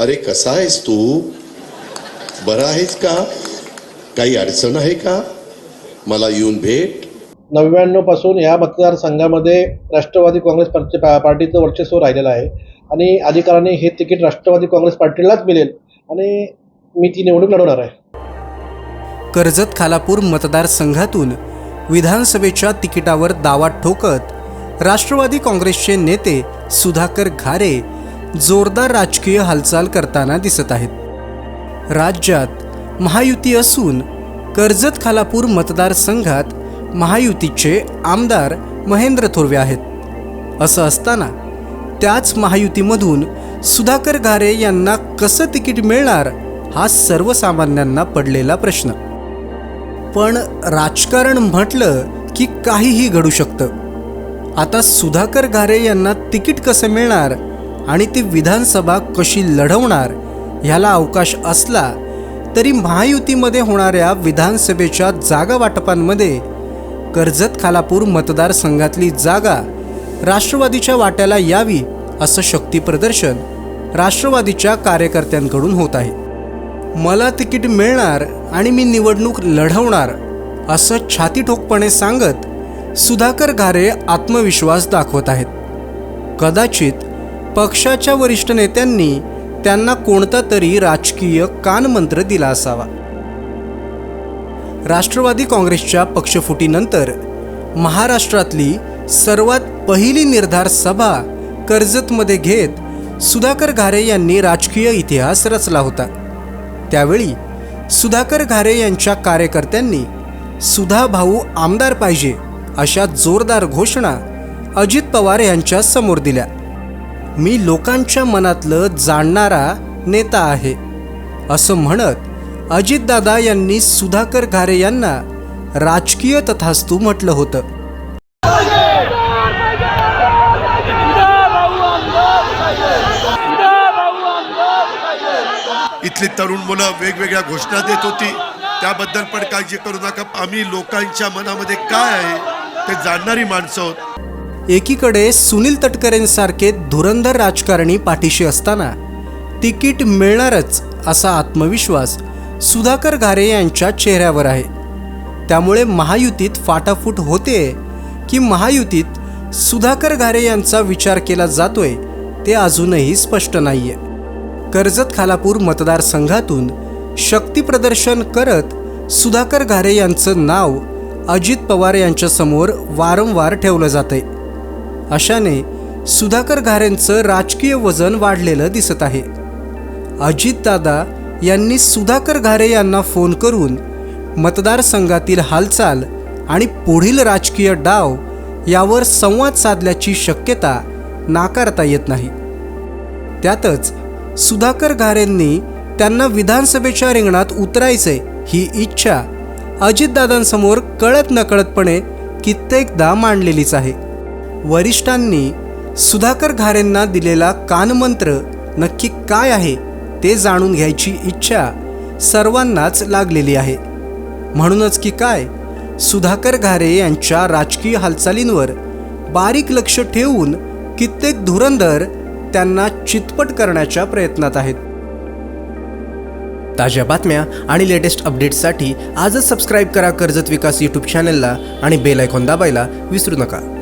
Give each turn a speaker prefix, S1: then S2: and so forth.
S1: अरे कसा आहेस तू? बरा आहेस का? काही अडचण आहे का? मला येऊन भेट.
S2: नव्याण्णवपासून या मतदारसंघामध्ये राष्ट्रवादी काँग्रेस पार्टी पा- पार्टीचं वर्चस्व राहिलेलं आहे. आणि अधिकाऱ्यांनी हे तिकीट राष्ट्रवादी काँग्रेस पार्टीलाच मिळेल. आणि मी ती निवडणूक लढवणार आहे.
S3: कर्जत खालापूर मतदारसंघातून विधानसभेच्या तिकिटावर दावा ठोकत राष्ट्रवादी काँग्रेसचे नेते सुधाकर घारे जोरदार राजकीय हालचाल करताना दिसत आहेत. राज्यात महायुती असून कर्जत खालापूर मतदारसंघात महायुतीचे आमदार महेंद्र थोरवे आहेत. असं असताना त्याच महायुतीमधून सुधाकर घारे यांना कसं तिकीट मिळणार हा सर्वसामान्यांना पडलेला प्रश्न. पण राजकारण म्हटलं की काहीही घडू शकतं. आता सुधाकर घारे यांना तिकीट कसं मिळणार आणि ती विधानसभा कशी लढवणार ह्याला अवकाश असला तरी महायुतीमध्ये होणाऱ्या विधानसभेच्या जागा वाटपांमध्ये कर्जत खालापूर मतदारसंघातली जागा राष्ट्रवादीच्या वाट्याला यावी असं शक्तीप्रदर्शन राष्ट्रवादीच्या कार्यकर्त्यांकडून होत आहे. मला तिकीट मिळणार आणि मी निवडणूक लढवणार असं छातीठोकपणे सांगत सुधाकर घारे आत्मविश्वास दाखवत आहेत. कदाचित पक्षाच्या वरिष्ठ नेत्यांनी त्यांना कोणता तरी राजकीय कानमंत्र दिला असावा. राष्ट्रवादी काँग्रेसच्या पक्षफुटीनंतर महाराष्ट्रातली सर्वात पहिली निर्धार सभा कर्जतमध्ये घेत सुधाकर घारे यांनी राजकीय इतिहास रचला होता. त्यावेळी सुधाकर घारे यांच्या कार्यकर्त्यांनी सुधा भाऊ आमदार पाहिजे अशा जोरदार घोषणा अजित पवार यांच्या समोर दिल्या. मी लोकांच्या मनातलं जाणणारा नेता आहे असं म्हणत अजितदादा यांनी सुधाकर घारे यांना राजकीय तथास्तू म्हटलं होतं.
S4: इथली तरुण मुलं वेगवेगळ्या घोषणा देत होती. त्याबद्दल पण काळजी करू नका. आम्ही लोकांच्या मनामध्ये काय आहे ते जाणणारी माणसं आहोत.
S3: एकीकडे सुनील तटकरेंसारखे धुरंधर राजकारणी पाठीशी असताना तिकीट मिळणारच असा आत्मविश्वास सुधाकर घारे यांच्या चेहऱ्यावर आहे. त्यामुळे महायुतीत फाटाफूट होते की महायुतीत सुधाकर घारे यांचा विचार केला जातोय ते अजूनही स्पष्ट नाहीये. कर्जत खालापूर मतदारसंघातून शक्तीप्रदर्शन करत सुधाकर घारे यांचं नाव अजित पवार यांच्यासमोर वारंवार ठेवलं जातंय. अशाने सुधाकर घारेंचं राजकीय वजन वाढलेलं दिसत आहे. अजितदादा यांनी सुधाकर घारे यांना फोन करून मतदारसंघातील हालचाल आणि पुढील राजकीय डाव यावर संवाद साधल्याची शक्यता नाकारता येत नाही. त्यातच सुधाकर घारेंनी त्यांना विधानसभेच्या रिंगणात उतरायचे ही इच्छा अजितदादांसमोर कळत नकळतपणे कित्येकदा मांडलेलीच आहे. वरिष्ठांनी सुधाकर घारेंना दिलेला कानमंत्र नक्की काय आहे ते जाणून घ्यायची इच्छा सर्वांनाच लागलेली आहे. म्हणूनच की काय सुधाकर घारे यांच्या राजकीय हालचालींवर बारीक लक्ष ठेवून कित्येक धुरंधर त्यांना चितपट करण्याच्या प्रयत्नात आहेत. ताज्या बातम्या आणि लेटेस्ट अपडेट्ससाठी आजच सबस्क्राईब करा कर्जत विकास यूट्यूब चॅनलला आणि बेल आयकॉन दाबायला विसरू नका.